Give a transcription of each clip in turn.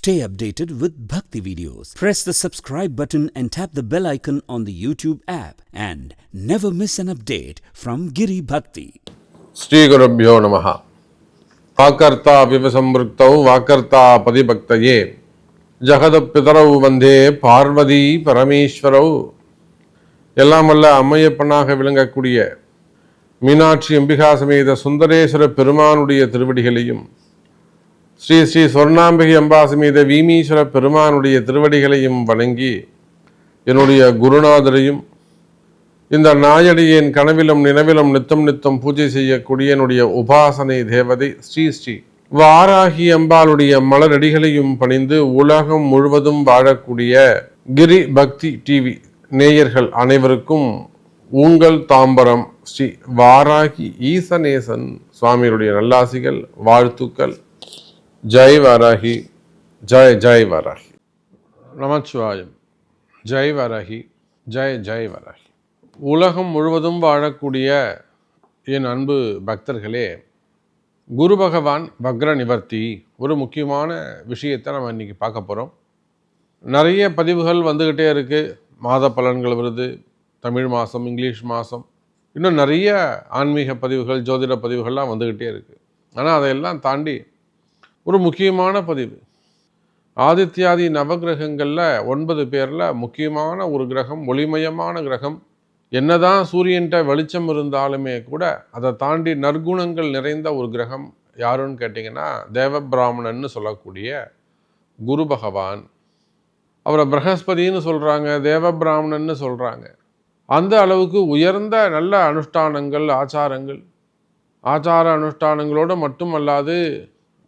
Stay updated with Bhakti videos. Press the subscribe button and tap the bell icon on the YouTube app and never miss an update from Giri Bhakti. ஸ்ரீகுருப்போ நம வாக்கர்த்தா விவசம்பிருக்தௌ வாக்கர்த்தா பதிபக்தயே ஜகதப்பிதரௌ வந்தே பார்வதி பரமேஸ்வரௌ எல்லாம் வல்ல அம்மையப்பனாக விளங்கக்கூடிய மீனாட்சி அம்பிகா சமேத சுந்தரேஸ்வர பெருமானுடைய திருவடிகளையும் ஸ்ரீ ஸ்ரீ சொர்ணாம்பிகை அம்பா வீமீஸ்வர பெருமானுடைய திருவடிகளையும் வணங்கி என்னுடைய குருநாதரையும் இந்த நாயடியின் கனவிலும் நினைவிலும் நித்தம் நித்தம் பூஜை செய்யக்கூடிய என்னுடைய உபாசனை தேவதை ஸ்ரீ ஸ்ரீ. வாராகி அம்பாளுடைய மலரடிகளையும் பணிந்து உலகம் முழுவதும் வாழக்கூடிய கிரி பக்தி டிவி நேயர்கள் அனைவருக்கும் உங்கள் தாம்பரம் ஸ்ரீ வாராகி ஈசநேசன் சுவாமியுடைய நல்லாசிகள் வாழ்த்துக்கள். ஜெய் வாராகி ஜெய் ஜெய் வாராகி நமச்சிவாயம் ஜெய் வாராகி ஜெய் ஜெய் வாராகி உலகம் முழுவதும் வாழக்கூடிய என் அன்பு பக்தர்களே குரு பகவான் பக்ர நிவர்த்தி ஒரு முக்கியமான விஷயத்தை நம்ம இன்றைக்கி பார்க்க போகிறோம் நிறைய பதிவுகள் வந்துக்கிட்டே இருக்குது மாத பலன்கள் வருது தமிழ் மாதம் இங்கிலீஷ் மாதம் இன்னும் நிறைய ஆன்மீக பதிவுகள் ஜோதிட பதிவுகள்லாம் வந்துக்கிட்டே இருக்குது ஆனால் அதையெல்லாம் தாண்டி ஒரு முக்கியமான பதிவு. ஆதித்யாதி நவகிரகங்களில் ஒன்பது பேரில் முக்கியமான ஒரு கிரகம் ஒளிமயமான கிரகம். என்னதான் சூரியன்கிட்ட வெளிச்சம் இருந்தாலுமே கூட அதை தாண்டி நற்குணங்கள் நிறைந்த ஒரு கிரகம் யாருன்னு கேட்டிங்கன்னா தேவ பிராமணன்னு சொல்லக்கூடிய குரு பகவான். அவரை பிரகஸ்பதின்னு சொல்கிறாங்க தேவ பிராமணன்னு சொல்கிறாங்க அந்த அளவுக்கு உயர்ந்த நல்ல அனுஷ்டானங்கள் ஆச்சாரங்கள். ஆச்சார அனுஷ்டானங்களோடு மட்டுமல்லாது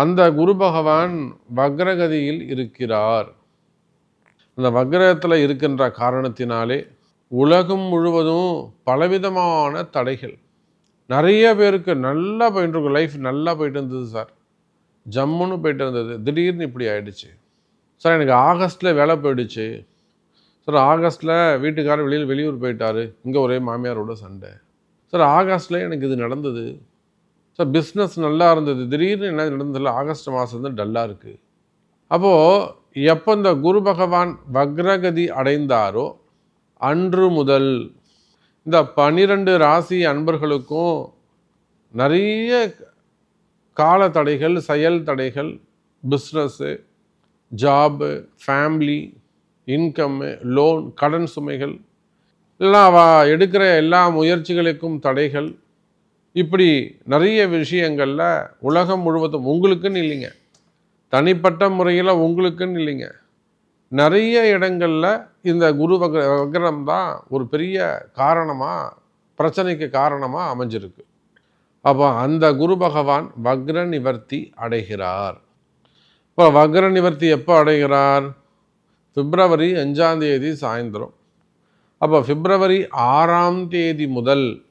அந்த குரு பகவான் வக்ரகதியில் இருக்கிறார். அந்த வக்ரகத்தில் இருக்கின்ற காரணத்தினாலே உலகம் முழுவதும் பலவிதமான தடைகள். நிறைய பேருக்கு நல்லா போயிட்டு லைஃப் நல்லா போயிட்டு இருந்தது சார் ஜம்முன்னு போயிட்டு இருந்தது. திடீர்னு இப்படி ஆயிடுச்சு. சார் எனக்கு ஆகஸ்ட்டில் வேலை போயிடுச்சு. சார் ஆகஸ்ட்டில் வீட்டுக்காரர் வெளியில் வெளியூர் போயிட்டார். இங்கே ஒரே மாமியாரோட சண்டை. சார் ஆகஸ்ட்டில் எனக்கு இது நடந்தது. ஸோ பிஸ்னஸ் நல்லா இருந்தது. திடீர்னு என்ன நடந்ததில்ல ஆகஸ்ட் மாதம் டல்லாக இருக்குது அப்போது எப்போ இந்த குரு பகவான் வக்ரகதி அடைந்தாரோ அன்று முதல் இந்த பனிரெண்டு ராசி அன்பர்களுக்கும் நிறைய கால தடைகள் செயல் தடைகள் business job family income loan கடன் சுமைகள் எல்லாம் அவ எடுக்கிற எல்லா முயற்சிகளுக்கும் தடைகள். இப்படி நிறைய விஷயங்களில் உலகம் முழுவதும் உங்களுக்குன்னு இல்லைங்க. தனிப்பட்ட முறையில் உங்களுக்குன்னு இல்லைங்க. நிறைய இடங்களில் இந்த குரு வக வக்ரம் தான் ஒரு பெரிய காரணமாக பிரச்சனைக்கு காரணமாக அமைஞ்சிருக்கு. அப்போ அந்த குரு பகவான் வக்ர நிவர்த்தி அடைகிறார். இப்போ வக்ர நிவர்த்தி எப்போ அடைகிறார்? பிப்ரவரி அஞ்சாம் தேதி சாயந்தரம். அப்போ பிப்ரவரி ஆறாம் தேதி முதல்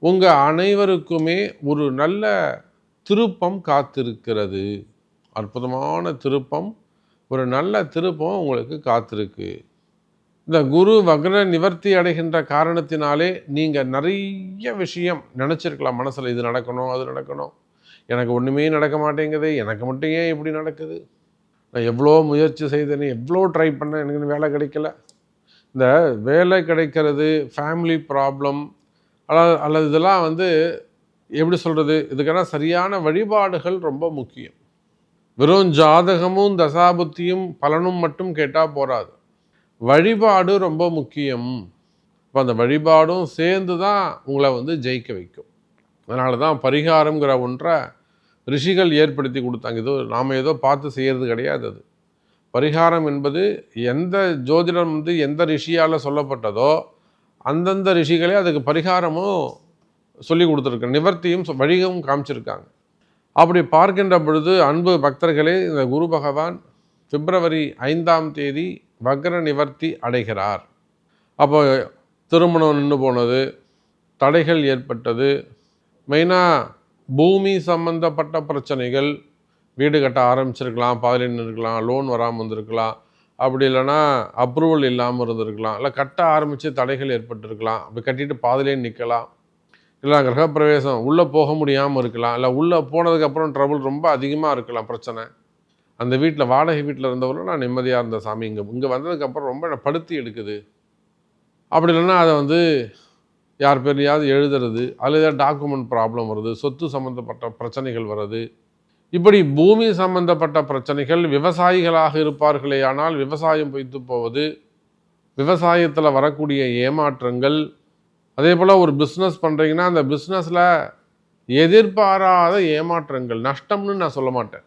உங்கள் அனைவருக்குமே ஒரு நல்ல திருப்பம் காத்திருக்கிறது. அற்புதமான திருப்பம். ஒரு நல்ல திருப்பம் உங்களுக்கு காத்திருக்கு. இந்த குரு வக்ர நிவர்த்தி அடைகின்ற காரணத்தினாலே நீங்கள் நிறைய விஷயம் நினச்சிருக்கலாம். மனசில் இது நடக்கணும் அது நடக்கணும். எனக்கு ஒன்றுமே நடக்க மாட்டேங்குது. எனக்கு மட்டும் ஏன் இப்படி நடக்குது? நான் எவ்வளோ முயற்சி செய்தேன் எவ்வளோ ட்ரை பண்ணேன் எனக்கு வேலை கிடைக்கல. இந்த வேலை கிடைக்கிறது ஃபேமிலி ப்ராப்ளம் அல்லது அல்லது இதெல்லாம் வந்து எப்படி சொல்கிறது இதுக்கெல்லாம் சரியான வழிபாடுகள் ரொம்ப முக்கியம். வெறும் ஜாதகமும் தசாபுத்தியும் பலனும் மட்டும் கேட்டால் போகாது வழிபாடு ரொம்ப முக்கியம். இப்போ அந்த வழிபாடும் சேர்ந்து தான் உங்களை வந்து ஜெயிக்க வைக்கும். அதனால தான் பரிகாரங்கிற ஒன்றை ரிஷிகள் ஏற்படுத்தி கொடுத்தாங்க. ஏதோ நாம் ஏதோ பார்த்து செய்கிறது கிடையாது அது. பரிகாரம் என்பது எந்த ஜோதிடம் வந்து எந்த ரிஷியால் சொல்லப்பட்டதோ அந்தந்த ரிஷிகளே அதுக்கு பரிகாரமும் சொல்லி கொடுத்துருக்க நிவர்த்தியும் வழிகவும் காமிச்சிருக்காங்க. அப்படி பார்க்கின்ற பொழுது அன்பு பக்தர்களே இந்த குரு பகவான் பிப்ரவரி ஐந்தாம் தேதி வக்ர நிவர்த்தி அடைகிறார். அப்போ திருமணம் நின்று போனது தடைகள் ஏற்பட்டது. மெயினாக பூமி சம்பந்தப்பட்ட பிரச்சனைகள் வீடு கட்ட ஆரம்பிச்சிருக்கலாம் பாதியில் இருக்கலாம் லோன் வராமல் வந்திருக்கலாம் அப்படி இல்லைன்னா அப்ரூவல் இல்லாமல் இருந்திருக்கலாம். இல்லை கட்ட ஆரம்பித்து தடைகள் ஏற்பட்டிருக்கலாம். அப்படி கட்டிட்டு பாதிலே நிற்கலாம் இல்லை கிரகப்பிரவேசம் உள்ளே போக முடியாமல் இருக்கலாம். இல்லை உள்ளே போனதுக்கப்புறம் ட்ரபுள் ரொம்ப அதிகமாக இருக்கலாம் பிரச்சனை. அந்த வீட்டில் வாடகை வீட்டில் இருந்தவரும் நான் நிம்மதியாக இருந்த சாமி. இங்கே இங்கே வந்ததுக்கப்புறம் ரொம்ப என்னை படுத்தி எடுக்குது. அப்படி இல்லைன்னா அதை வந்து யார் பேர்லையாவது எழுதுறது அதில் ஏதாவது டாக்குமெண்ட் ப்ராப்ளம் வருது சொத்து சம்மந்தப்பட்ட பிரச்சனைகள் வருது இப்படி பூமி சம்பந்தப்பட்ட பிரச்சனைகள் விவசாயிகளாக இருப்பார்களே ஆனால் விவசாயம் பொய்த்து போவது விவசாயத்தில் வரக்கூடிய ஏமாற்றங்கள் அதே போல் ஒரு பிஸ்னஸ் பண்ணுறீங்கன்னா அந்த பிஸ்னஸில் எதிர்பாராத ஏமாற்றங்கள் நஷ்டம்னு நான் சொல்ல மாட்டேன்.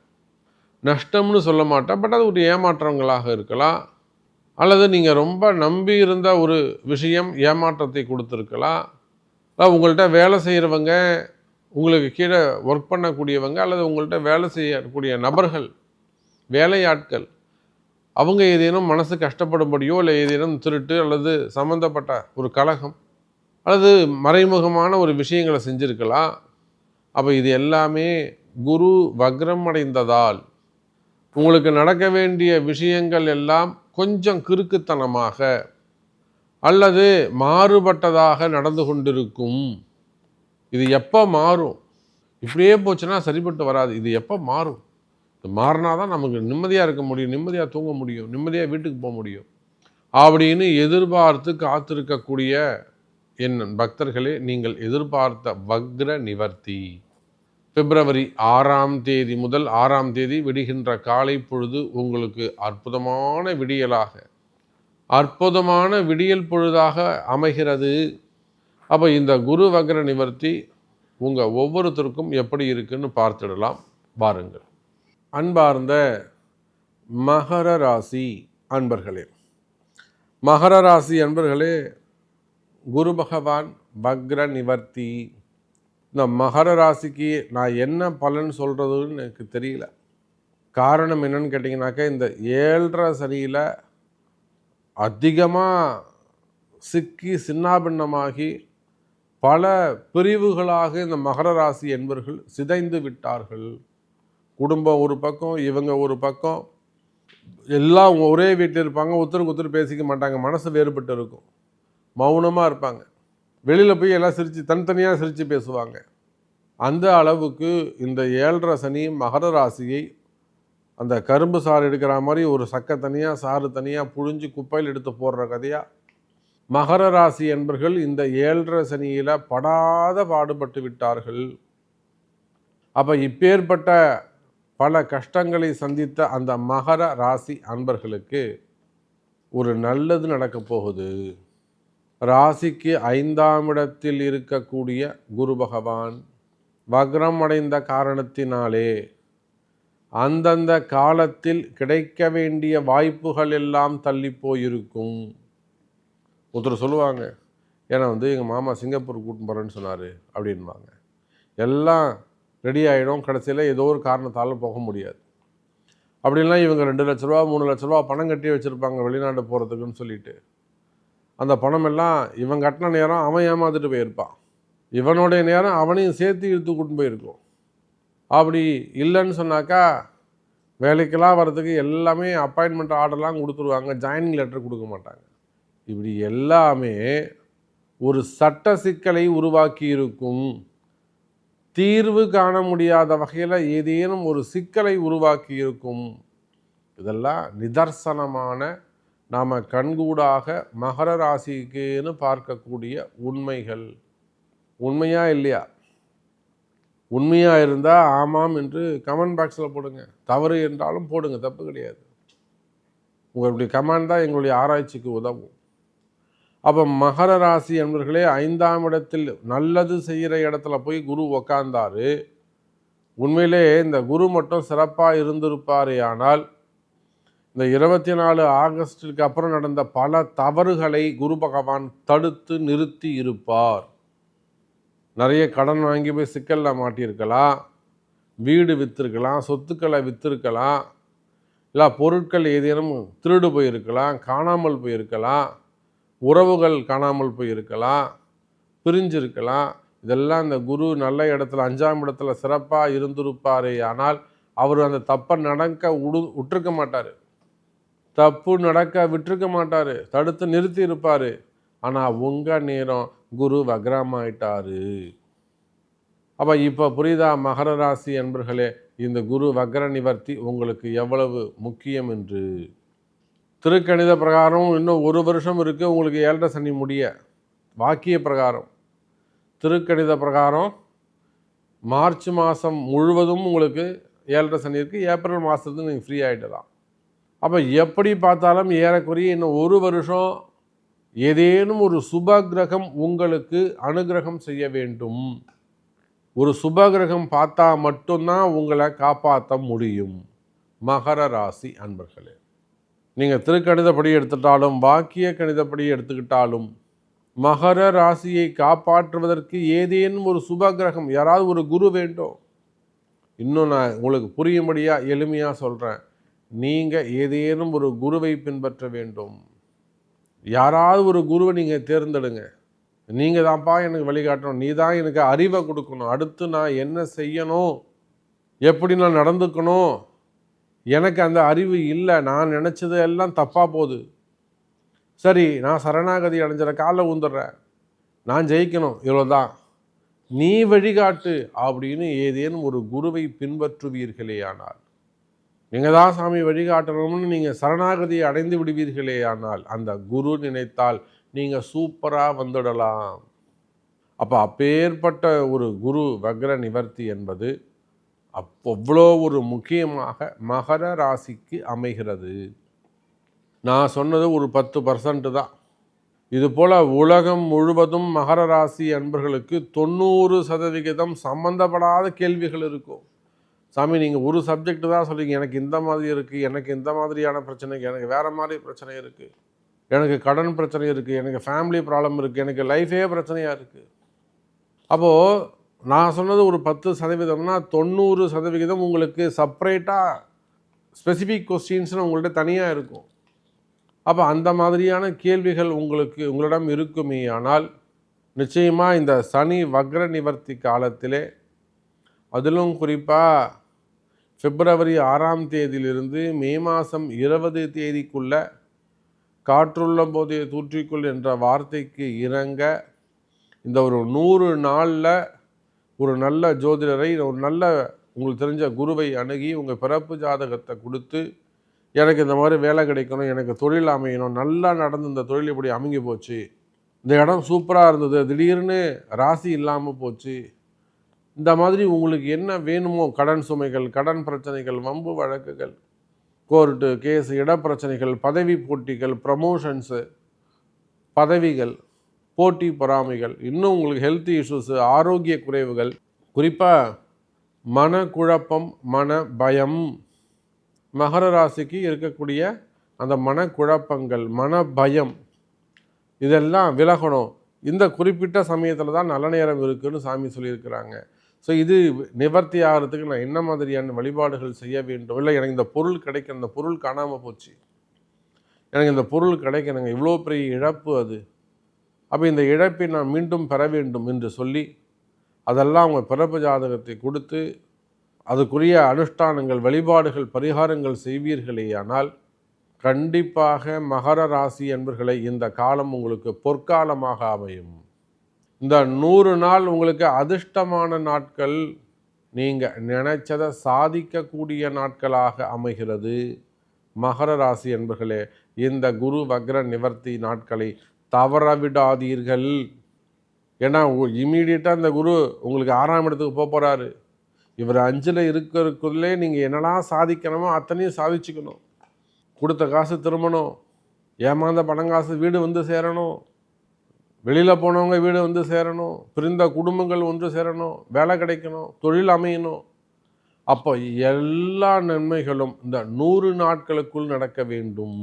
நஷ்டம்னு சொல்ல மாட்டேன் பட் அது ஒரு ஏமாற்றங்களாக இருக்கலாம் அல்லது நீங்கள் ரொம்ப நம்பி இருந்த ஒரு விஷயம் ஏமாற்றத்தை கொடுத்துருக்கலாம். உங்கள்கிட்ட வேலை செய்கிறவங்க உங்களுக்கு கீழே ஒர்க் பண்ணக்கூடியவங்க அல்லது உங்கள்கிட்ட வேலை செய்யக்கூடிய நபர்கள் வேலையாட்கள் அவங்க ஏதேனும் மனசு கஷ்டப்படும்படியோ இல்லை ஏதேனும் திருட்டு அல்லது சம்மந்தப்பட்ட ஒரு கலகம் அல்லது மறைமுகமான ஒரு விஷயங்களை செஞ்சுருக்கலாம். அப்போ இது எல்லாமே குரு வக்ரம் அடைந்ததால் உங்களுக்கு நடக்க வேண்டிய விஷயங்கள் எல்லாம் கொஞ்சம் கிறுக்குத்தனமாக அல்லது மாறுபட்டதாக நடந்து கொண்டிருக்கும். இது எப்போ மாறும்? இப்படியே போச்சுன்னா சரிப்பட்டு வராது. இது எப்போ மாறும்? இது மாறினா தான் நமக்கு நிம்மதியாக இருக்க முடியும் நிம்மதியாக தூங்க முடியும் நிம்மதியாக வீட்டுக்கு போக முடியும். அப்படின்னு எதிர்பார்த்து காத்திருக்கக்கூடிய என் பக்தர்களே நீங்கள் எதிர்பார்த்த வக்ர நிவர்த்தி. பிப்ரவரி ஆறாம் தேதி முதல் ஆறாம் தேதி விடுகின்ற காலை பொழுது உங்களுக்கு அற்புதமான விடியலாக அற்புதமான விடியல் பொழுதாக அமைகிறது. அப்போ இந்த குரு வக்ர நிவர்த்தி உங்கள் ஒவ்வொருத்தருக்கும் எப்படி இருக்குன்னு பார்த்துடலாம். பாருங்கள். அன்பார்ந்த மகர ராசி அன்பர்களே. மகர ராசி அன்பர்களே குரு பகவான் வக்ர நிவர்த்தி. இந்த மகர ராசிக்கு நான் என்ன பலன் சொல்கிறதுன்னு எனக்கு தெரியல. காரணம் என்னன்னு கேட்டிங்கனாக்கா இந்த ஏழரை சரியில் அதிகமாக சிக்கி சின்னாபின்னமாகி பல பிரிவுகளாக இந்த மகர ராசி என்பர்கள் சிதைந்து விட்டார்கள். குடும்பம் ஒரு பக்கம் இவங்க ஒரு பக்கம். எல்லாம் ஒரே வீட்டில் இருப்பாங்க ஒருத்தருக்கு ஒருத்தர் பேசிக்க மாட்டாங்க மனசு வேறுபட்டு இருக்கும். மௌனமாக இருப்பாங்க. வெளியில் போய் எல்லாம் சிரித்து தனித்தனியாக சிரித்து பேசுவாங்க. அந்த அளவுக்கு இந்த ஏழரை சனி மகர ராசியை அந்த கரும்பு சாறு எடுக்கிற மாதிரி ஒரு சக்கை தனியாக சாறு தனியாக புழிஞ்சு குப்பையில் எடுத்து போடுற கதையாக மகர ராசி என்பர்கள் இந்த ஏழரை சனியில் படாத பாடுபட்டு விட்டார்கள். அப்போ இப்பேற்பட்ட பல கஷ்டங்களை சந்தித்த அந்த மகர ராசி அன்பர்களுக்கு ஒரு நல்லது நடக்கப் போகுது. ராசிக்கு ஐந்தாம் இடத்தில் இருக்கக்கூடிய குரு பகவான் வக்ரம் அடைந்த காரணத்தினாலே அந்தந்த காலத்தில் கிடைக்க வேண்டிய வாய்ப்புகள் எல்லாம் தள்ளி போயிருக்கும். ஒருத்தர் சொல்லுவாங்க ஏன்னா வந்து எங்கள் மாமா சிங்கப்பூர் கூட்டின்னு போகிறேன்னு சொன்னார் அப்படின்வாங்க எல்லாம் ரெடி ஆகிடும் கடைசியில் ஏதோ ஒரு காரணத்தால் போக முடியாது. அப்படின்லாம் இவங்க ரெண்டு லட்ச ரூபா மூணு லட்ச ரூபா பணம் கட்டி வச்சுருப்பாங்க வெளிநாடு போகிறதுக்குன்னு சொல்லிட்டு. அந்த பணம் எல்லாம் இவன் கட்டின நேரம் அவன் ஏமாந்துட்டு போயிருப்பான். இவனுடைய நேரம் அவனையும் சேர்த்து இழுத்து கூட்டு போயிருக்கும். அப்படி இல்லைன்னு சொன்னாக்கா வேலைக்கெல்லாம் வர்றதுக்கு எல்லாமே அப்பாயின்மெண்ட் ஆர்டர்லாம் கொடுத்துருவாங்க. ஜாயினிங் லெட்டர் கொடுக்க மாட்டாங்க. இப்படி எல்லாமே ஒரு சட்ட சிக்கலை உருவாக்கி இருக்கும் தீர்வு காண முடியாத வகையில் ஏதேனும் ஒரு சிக்கலை உருவாக்கி இருக்கும் இதெல்லாம் நிதர்சனமான நாம் கண்கூடாக மகர ராசிக்குன்னு பார்க்கக்கூடிய உண்மைகள். உண்மையா இல்லையா? உண்மையாக இருந்தால் ஆமாம் என்று கமெண்ட் பாக்ஸில் போடுங்க. தவறு என்றாலும் போடுங்க தப்பு கிடையாது. உங்களுடைய கமெண்ட் தான் எங்களுடைய ஆராய்ச்சிக்கு உதவும். அப்போ மகர ராசி என்பர்களே ஐந்தாம் இடத்தில் நல்லது செய்கிற இடத்துல போய் குரு உக்காந்தார். உண்மையிலே இந்த குரு மட்டும் சிறப்பாக இருந்திருப்பாரே ஆனால் இந்த இருபத்தி நாலு ஆகஸ்டுக்கு அப்புறம் நடந்த பல தவறுகளை குரு பகவான் தடுத்து நிறுத்தி இருப்பார். நிறைய கடன் வாங்கி போய் சிக்கலில் மாட்டியிருக்கலாம். வீடு விற்றுருக்கலாம் சொத்துக்களை விற்றுருக்கலாம் இல்லை பொருட்கள் ஏதேனும் திருடு போயிருக்கலாம் காணாமல் போயிருக்கலாம். உறவுகள் காணாமல் போயிருக்கலாம் பிரிஞ்சிருக்கலாம். இதெல்லாம் இந்த குரு நல்ல இடத்துல அஞ்சாம் இடத்துல சிறப்பாக இருந்திருப்பாரே ஆனால் அவர் அந்த தப்பை நடக்க உடு விட்டுருக்க மாட்டார். தப்பு நடக்க விட்டுருக்க மாட்டார். தடுத்து நிறுத்தி இருப்பார். ஆனால் உங்கள் நேரம் குரு வக்ரமாயிட்டார். அப்போ இப்போ புரியுதா மகர ராசி என்பர்களே இந்த குரு வக்ர நிவர்த்தி உங்களுக்கு எவ்வளவு முக்கியம் என்று? திருக்கணித பிரகாரம் இன்னும் ஒரு வருஷம் இருக்குது உங்களுக்கு ஏழரை சனி முடிய. வாக்கிய பிரகாரம். திருக்கணித பிரகாரம் மார்ச் மாதம் முழுவதும் உங்களுக்கு ஏழரை சனி இருக்குது ஏப்ரல் மாதத்துக்கு நீங்கள் ஃப்ரீ தான் அப்போ எப்படி பார்த்தாலும் ஏறக்குறைய இன்னும் ஒரு வருஷம் ஏதேனும் ஒரு சுப கிரகம் உங்களுக்கு அனுகிரகம் செய்ய வேண்டும். ஒரு சுப கிரகம் பார்த்தா மட்டும்தான் உங்களை காப்பாற்ற முடியும். மகர ராசி அன்பர்களே. நீங்கள் திருக்கணிதப்படி எடுத்துட்டாலும் வாக்கிய கணிதப்படி எடுத்துக்கிட்டாலும் மகர ராசியை காப்பாற்றுவதற்கு ஏதேனும் ஒரு சுப கிரகம் யாராவது ஒரு குரு வேண்டும் இன்னும் நான் உங்களுக்கு புரியும்படியாக எளிமையாக சொல்கிறேன் நீங்கள் ஏதேனும் ஒரு குருவை பின்பற்ற வேண்டும். யாராவது ஒரு குருவை நீங்கள் தேர்ந்தெடுங்க. நீங்கள் தான்ப்பா எனக்கு வழிகாட்டணும் நீ தான் எனக்கு அறிவை கொடுக்கணும். அடுத்து நான் என்ன செய்யணும்? எப்படி நான் நடந்துக்கணும்? எனக்கு அந்த அறிவு இல்லை. நான் நினச்சது எல்லாம் தப்பாக போகுது. சரி நான் சரணாகதி அடைஞ்சிட காலை ஊந்துடுறேன். நான் ஜெயிக்கணும். இவ்வளோதான் நீ வழிகாட்டு அப்படின்னு ஏதேனும் ஒரு குருவை பின்பற்றுவீர்களே ஆனால் நீங்கள் தான் சாமி வழிகாட்டணும்னு நீங்கள் சரணாகதியை அடைந்து விடுவீர்களே ஆனால் அந்த குரு நினைத்தால் நீங்கள் சூப்பராக வந்துடலாம். அப்போ அப்பேற்பட்ட ஒரு குரு வக்ர நிவர்த்தி என்பது அவ்வளோ ஒரு முக்கியமாக மகர ராசிக்கு அமைகிறது. நான் சொன்னது ஒரு பத்து பர்சன்ட்டு தான். இது போல் உலகம் முழுவதும் மகர ராசி அன்பர்களுக்கு தொண்ணூறு சதவிகிதம் சம்மந்தப்படாத கேள்விகள் இருக்கும். சாமி நீங்கள் ஒரு சப்ஜெக்ட் தான் சொல்றீங்க. எனக்கு இந்த மாதிரி இருக்குது எனக்கு இந்த மாதிரியான பிரச்சனை எனக்கு வேறு மாதிரி பிரச்சனை இருக்குது எனக்கு கடன் பிரச்சனை இருக்குது எனக்கு ஃபேமிலி ப்ராப்ளம் இருக்குது எனக்கு லைஃபே பிரச்சனையாக இருக்குது அப்போது நான் சொன்னது ஒரு பத்து சதவீதம்னா தொண்ணூறு சதவிகிதம் உங்களுக்கு செப்பரேட்டாக ஸ்பெசிஃபிக் கொஸ்டின்ஸ்னு உங்கள்கிட்ட தனியாக இருக்கும். அப்போ அந்த மாதிரியான கேள்விகள் உங்களுக்கு உங்களிடம் இருக்குமே ஆனால் நிச்சயமாக இந்த சனி வக்ர நிவர்த்தி காலத்திலே அதிலும் குறிப்பாக பிப்ரவரி ஆறாம் தேதியிலிருந்து மே மாதம் இருபது தேதிக்குள்ள காற்றுள்ள போதே தூற்றிக்கொள் என்ற வார்த்தைக்கு இறங்க இந்த ஒரு நூறு நாளில் ஒரு நல்ல ஜோதிடரை ஒரு நல்ல உங்களுக்கு தெரிஞ்ச குருவை அணுகி உங்கள் பிறப்பு ஜாதகத்தை கொடுத்து எனக்கு இந்த மாதிரி வேலை கிடைக்கணும் எனக்கு தொழில் அமையணும் நல்லா நடந்து இந்த தொழில் இப்படி அமைங்கி போச்சு. இந்த இடம் சூப்பராக இருந்தது. திடீர்னு ராசி இல்லாமல் போச்சு. இந்த மாதிரி உங்களுக்கு என்ன வேணுமோ கடன் சுமைகள் கடன் பிரச்சனைகள் வம்பு வழக்குகள் கோர்ட்டு கேஸ் இடப்பிரச்சனைகள் பதவி போட்டிகள் ப்ரமோஷன்ஸு பதவிகள் போட்டி பொறாமைகள் இன்னும் உங்களுக்கு ஹெல்த் இஷ்யூஸு ஆரோக்கிய குறைவுகள் குறிப்பாக மனக்குழப்பம் மன பயம் மகர ராசிக்கு இருக்கக்கூடிய அந்த மனக்குழப்பங்கள் மன பயம் இதெல்லாம் விலகணும். இந்த குறிப்பிட்ட சமயத்தில் தான் நல்ல நேரம் இருக்குதுன்னு சாமி சொல்லியிருக்கிறாங்க. ஸோ இது நிவர்த்தி ஆகிறதுக்கு நான் என்ன மாதிரியான வழிபாடுகள் செய்ய வேண்டும்? இல்லை எனக்கு இந்த பொருள் கிடைக்க இந்த பொருள் காணாமல் போச்சு. எனக்கு இந்த பொருள் கிடைக்கணுங்க இவ்வளோ பெரிய இழப்பு அது. அப்போ இந்த இழப்பை நான் மீண்டும் பெற வேண்டும் என்று சொல்லி அதெல்லாம் அவங்க பிறப்பு ஜாதகத்தை கொடுத்து அதுக்குரிய அனுஷ்டானங்கள் வழிபாடுகள் பரிகாரங்கள் செய்வீர்களேயானால் கண்டிப்பாக மகர ராசி என்பர்களை இந்த காலம் உங்களுக்கு பொற்காலமாக அமையும். இந்த நூறு நாள் உங்களுக்கு அதிர்ஷ்டமான நாட்கள் நீங்கள் நினைச்சதை சாதிக்கக்கூடிய நாட்களாக அமைகிறது. மகர ராசி என்பர்களே இந்த குரு வக்ர நிவர்த்தி நாட்களை தவற விடாதீர்கள் ஏன்னா இமீடியட்டாக அந்த குரு உங்களுக்கு ஆறாம் இடத்துக்கு போக போகிறாரு இவர் அஞ்சில் இருக்கிறதுக்குள்ளே நீங்கள் என்னெல்லாம் சாதிக்கணுமோ அத்தனையும் சாதிச்சுக்கணும். கொடுத்த காசு திரும்பணும். ஏமாந்த பணங்காசு வீடு வந்து சேரணும். வெளியில் போனவங்க வீடு வந்து சேரணும். பிரிந்த குடும்பங்கள் ஒன்று சேரணும். வேலை கிடைக்கணும். தொழில் அமையணும். அப்போ எல்லா நன்மைகளும் இந்த நூறு நாட்களுக்குள் நடக்க வேண்டும்.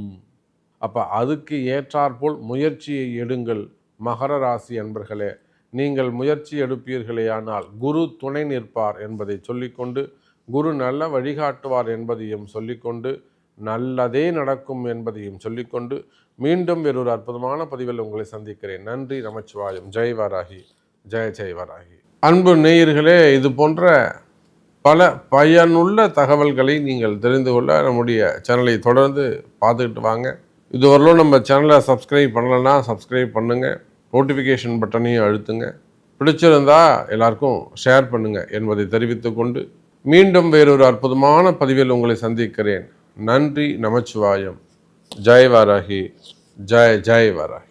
அப்போ அதுக்கு ஏற்றாற்போல் முயற்சியை எடுங்கள். மகர ராசி அன்பர்களே நீங்கள் முயற்சி எடுப்பீர்களேயானால் குரு துணை நிற்பார் என்பதை சொல்லிக்கொண்டு குரு நல்ல வழிகாட்டுவார் என்பதையும் சொல்லிக்கொண்டு நல்லதே நடக்கும் என்பதையும் சொல்லிக்கொண்டு மீண்டும் வேறொரு அற்புதமான பதிவில் உங்களை சந்திக்கிறேன். நன்றி நமச்சிவாயம். ஜெய் வராகி. ஜெய ஜெய் வராகி. அன்பு நேயர்களே இது போன்ற பல பயனுள்ள தகவல்களை நீங்கள் தெரிந்து கொள்ள நம்முடைய சேனலை தொடர்ந்து பார்த்துக்கிட்டு வாங்க. இதுவரையிலும் நம்ம சேனலை சப்ஸ்கிரைப் பண்ணலைன்னா சப்ஸ்கிரைப் பண்ணுங்கள் நோட்டிஃபிகேஷன் பட்டனையும் அழுத்துங்க. பிடிச்சிருந்தா எல்லாருக்கும் ஷேர் பண்ணுங்கள் என்பதை தெரிவித்துக்கொண்டு மீண்டும் வேறொரு அற்புதமான பதிவில் உங்களை சந்திக்கிறேன். நன்றி நமச்சிவாயம். ஜெய் வாராகி ஜெய் ஜெய் வாராகி